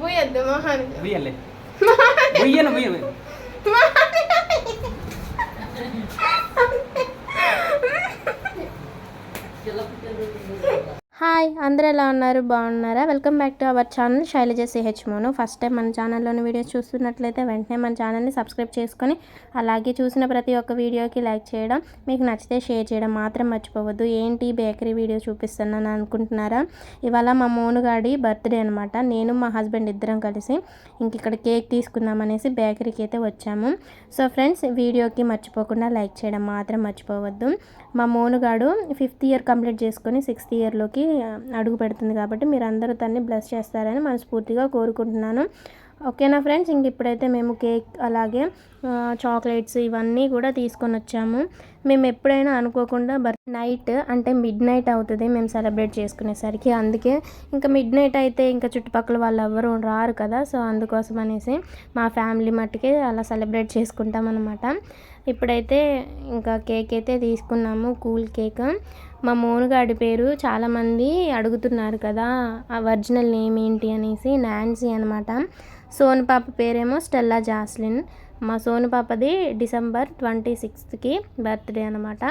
புயல் மகான் புயல் புயல் புயல் హాయ్ అందరూ ఎలా ఉన్నారు? బాగున్నారా? Welcome back to our channel Shailaja CH Monu. First time మన ఛానల్లోని వీడియోస్ చూస్తున్నట్లయితే వెంటనే మన ఛానల్ని సబ్స్క్రైబ్ చేసుకొని అలాగే చూసిన ప్రతి ఒక్క వీడియోకి లైక్ చేయడం మీకు నచ్చితే షేర్ చేయడం మాత్రం మర్చిపోవద్దు. ఏంటి బేకరీ వీడియో చూపిస్తున్నాను అనుకుంటున్నారా? ఇవాళ మా మోనుగాడి బర్త్డే అనమాట నేను మా హస్బెండ్ ఇద్దరం కలిసి ఇంక ఇక్కడ కేక్ తీసుకుందామనేసి బేకరీకి అయితే వచ్చాము. సో ఫ్రెండ్స్ వీడియోకి మర్చిపోకుండా లైక్ చేయడం మాత్రం మర్చిపోవద్దు. మా మోనుగాడు ఫిఫ్త్ ఇయర్ కంప్లీట్ చేసుకొని సిక్స్త్ ఇయర్లోకి అడుగు పెడుతుంది కాబట్టి మీరు అందరూ తన్ని బ్లెస్ చేస్తారని మనస్ఫూర్తిగా కోరుకుంటున్నాను. ఓకేనా ఫ్రెండ్స్? ఇంక ఇప్పుడైతే మేము కేక్ అలాగే చాక్లెట్స్ ఇవన్నీ కూడా తీసుకొని వచ్చాము. మేము ఎప్పుడైనా అనుకోకుండా బర్ నైట్ అంటే మిడ్ నైట్ అవుతుంది మేము సెలబ్రేట్ చేసుకునేసరికి. అందుకే ఇంకా మిడ్ నైట్ అయితే ఇంకా చుట్టుపక్కల వాళ్ళు ఎవరు రారు కదా సో అందుకోసం అనేసి మా ఫ్యామిలీ మట్టుకే అలా సెలబ్రేట్ చేసుకుంటాం అనమాట ఇప్పుడైతే ఇంకా కేక్ అయితే తీసుకున్నాము కూల్ కేక్. మా మోనుగాడి పేరు చాలామంది అడుగుతున్నారు కదా ఆ ఒరిజినల్ నేమ్ ఏంటి అనేసి నాన్సీ అనమాట సోను పాప పేరేమో స్టెల్లా జాస్లిన్. మా సోను పాపది డిసెంబర్ ట్వంటీ సిక్స్త్కి బర్త్డే అనమాట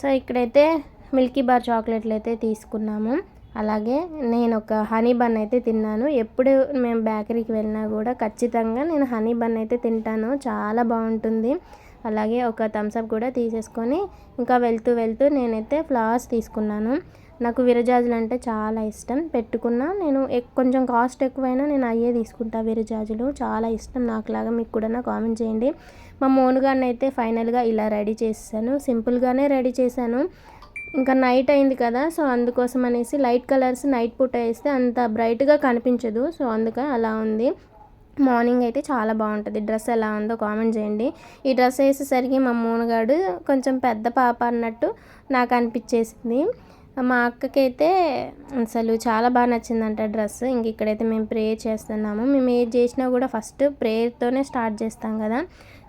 సో ఇక్కడైతే మిల్కీ బార్ చాక్లెట్లు అయితే తీసుకున్నాము. అలాగే నేను ఒక హనీ బన్ అయితే తిన్నాను. ఎప్పుడు మేము బేకరీకి వెళ్ళినా కూడా ఖచ్చితంగా నేను హనీ బన్ అయితే తింటాను. చాలా బాగుంటుంది. అలాగే ఒక థమ్స్అప్ కూడా తీసేసుకొని ఇంకా వెళ్తూ వెళ్తూ నేనైతే ఫ్లవర్స్ తీసుకున్నాను. నాకు విరజాజులు అంటే చాలా ఇష్టం. పెట్టుకున్నా నేను కొంచెం కాస్ట్ ఎక్కువైనా నేను అయ్యే తీసుకుంటా విరజాజులు. చాలా ఇష్టం నాకులాగా. మీకు కూడా నా కామెంట్ చేయండి. మా మోనుగాన్ని అయితే ఫైనల్గా ఇలా రెడీ చేశాను సింపుల్గానే రెడీ చేశాను. ఇంకా నైట్ అయింది కదా సో అందుకోసం అనేసి లైట్ కలర్స్ నైట్ పూట వేస్తే అంత బ్రైట్గా కనిపించదు. సో అందుకే అలా ఉంది. మార్నింగ్ అయితే చాలా బాగుంటుంది. డ్రెస్ ఎలా ఉందో కామెంట్ చేయండి. ఈ డ్రెస్ వేసేసరికి మా మూనగాడు కొంచెం పెద్ద పాప అన్నట్టు నాకు అనిపించేసింది. మా అక్కకైతే అసలు చాలా బాగా నచ్చిందంట డ్రెస్. ఇంక ఇక్కడైతే మేము ప్రేయర్ చేస్తున్నాము. మేము ఏది చేసినా కూడా ఫస్ట్ ప్రేయర్తోనే స్టార్ట్ చేస్తాం కదా.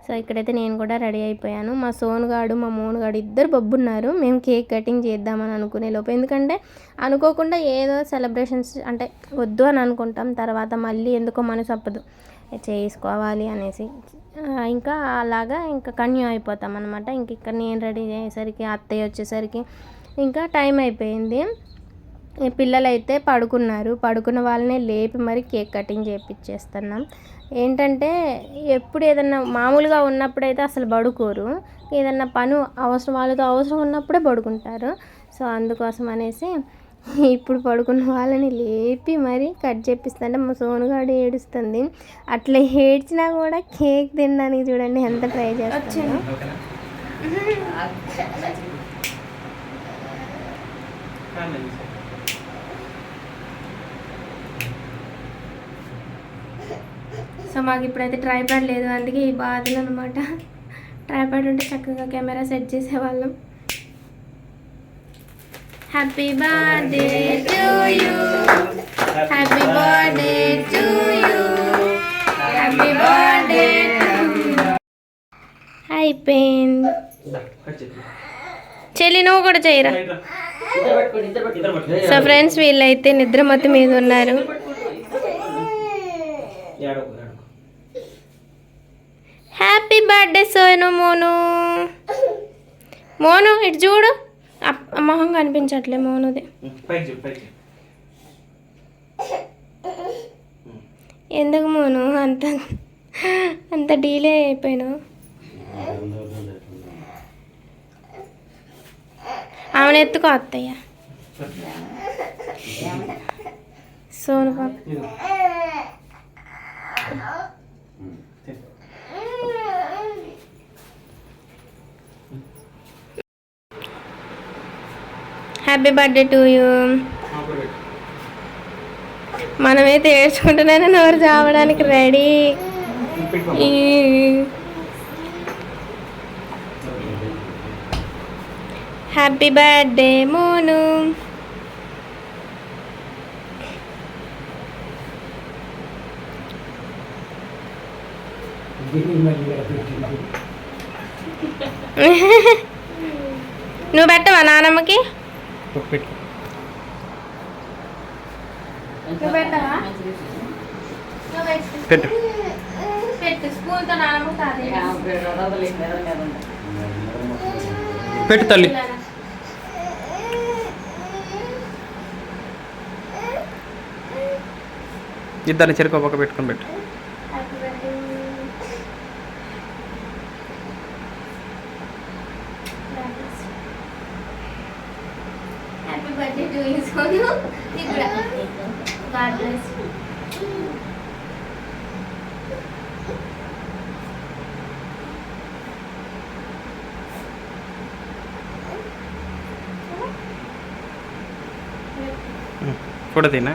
సో ఇక్కడైతే నేను కూడా రెడీ అయిపోయాను. మా సోనుగాడు మా మోనుగాడు ఇద్దరు బొబ్బున్నారు. మేము కేక్ కటింగ్ చేద్దామని అనుకునే లోపు. ఎందుకంటే అనుకోకుండా ఏదో సెలబ్రేషన్స్ అంటే వద్దు అని అనుకుంటాం. తర్వాత మళ్ళీ ఎందుకో మనసు అప్పదు. చేసుకోవాలి అనేసి. ఇంకా అలాగా ఇంకా కన్యూ అయిపోతాం అనమాట ఇంక ఇక్కడ నేను రెడీ అయ్యేసరికి అత్తయ్య వచ్చేసరికి ఇంకా టైం అయిపోయింది. పిల్లలైతే పడుకున్నారు పడుకున్న వాళ్ళనే లేపి మరి కేక్ కటింగ్ చేపించేస్తున్నాం ఏంటంటే ఎప్పుడు ఏదన్నా మామూలుగా ఉన్నప్పుడైతే అసలు పడుకోరు. ఏదన్నా పని అవసరం వాళ్ళతో అవసరం ఉన్నప్పుడే పడుకుంటారు. సో అందుకోసం అనేసి ఇప్పుడు పడుకున్న వాళ్ళని లేపి మరి కట్ చేపిస్తుంటే మా సోనుగాడు ఏడుస్తుంది. అట్లా ఏడ్చినా కూడా కేక్ తినడానికి చూడండి ఎంత ట్రై చేస్తాను ఓకేనా కాదు ఇది. సో మాకు ఇప్పుడైతే ట్రైపాడ్ లేదు. అందుకే ఈ బాధలు అనమాట ట్రైపాడ్ ఉంటే చక్కగా కెమెరా సెట్ చేసేవాళ్ళం. Happy birthday to you happy birthday to you happy birthday అయిపోయింది పెయిన్ చెల్లి నువ్వు కూడా చేయరా? సో ఫ్రెండ్స్ వీళ్ళైతే నిద్ర నిద్రమత్తు మీద ఉన్నారు. హ్యాపీ బర్త్డే సోను మోను మోను ఇటు చూడు. మొహం కనిపించట్లే మోనుది. ఎందుకు మోను? అంత అంత డీలే అయిపోయినావు. ఆమెను ఎత్తుకో అత్తయ్య. సోను పాప. Happy birthday to you. మనమైతే ఏడ్చుకుంటున్నాను నోరు చావడానికి రెడీ. హ్యాపీ బర్త్డే మోను నువ్వు పెట్టవా నానమ్మకి పెట్టు. నువ్వు పెట్టవా? పెట్టు. పెట్టు. తల్లి. ఇద్దరిని చెరుకు పక్క పెట్టుకొని పెట్టు happy birthday to you Sonu ఇక్కడ. గాడ్ బ్లెస్ ఫోటో తీనా?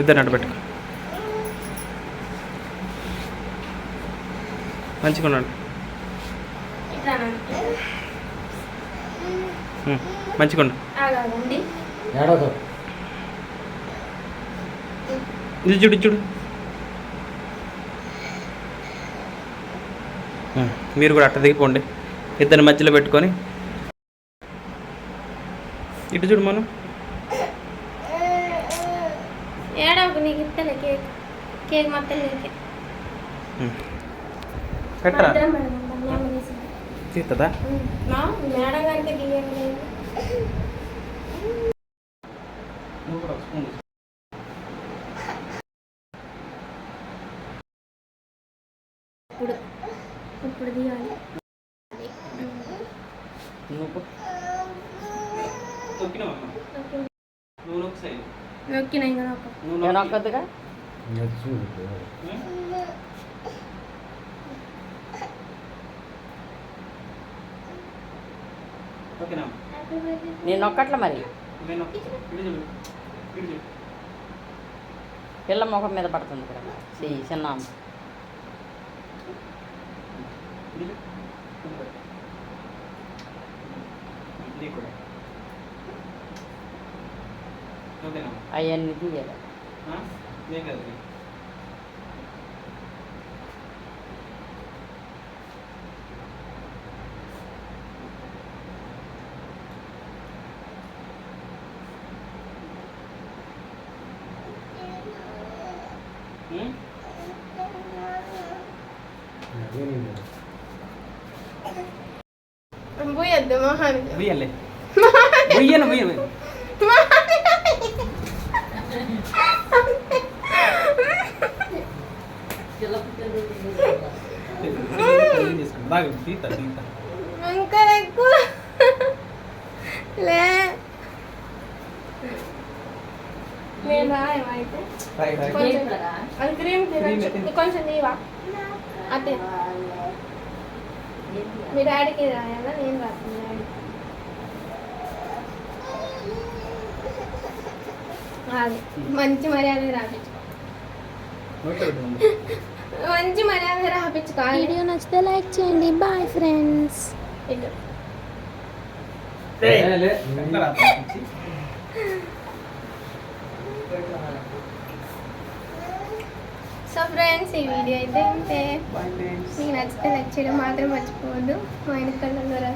ఇద్దరిని అడ్డు పెట్టుకో. మంచిగా ఉన్నాడు ఇట్లా ఉం, మంచిగా ఉండు. ఆగండి ఏడవదు ఇది చూడు చూడు. మీరు కూడా అట్ట దిగిపోండి. ఇద్దరిని మధ్యలో పెట్టుకొని. ఇటు చూడు మనం. పెట్టరా. తీస్తుందా దిగండి లేదు. ఇప్పుడు ఇప్పుడు దిగాలి నువ్వు ఓకే. నువ్వు ఒకసారి నొక్కినా ఇంకా నొక్క. నేను ఒక్కట్ల మరి? నేను ఇటు చూడు ఇటు చూడు పిల్ల ముఖం మీద పడుతుంది ఇక్కడ చెయ్యి చిన్న ఆమె. ఇటు చూడు. ఇటు చూడు. నీకు కూడా ఓకేనా అవన్నీ తీయాలి పోయొద్దు మొహానికి. ఉయ్యాలే. ఉయ్యను ఉయ్యను. బాగా తీతా తీతా ఇంకా ఎక్కువ లే నేను రాయమైతే క్రీమ్. కొంచెం నీవా అదే మీ డాడీకి రాయాలా? నేను రాస్తాను అది మంచి మర్యాద పెట్టు మంచి మర్యాద రాపించుకో వీడియో నచ్చితే లైక్ చేయండి. బాయ్ ఫ్రెండ్స్ ఇటు సో ఫ్రెండ్స్ ఈ వీడియో అయితే ఇంతే. మీకు నచ్చితే లైక్ చేయడం మాత్రం మర్చిపోవద్దు. మా ఇంటి కళ్ళ ద్వారా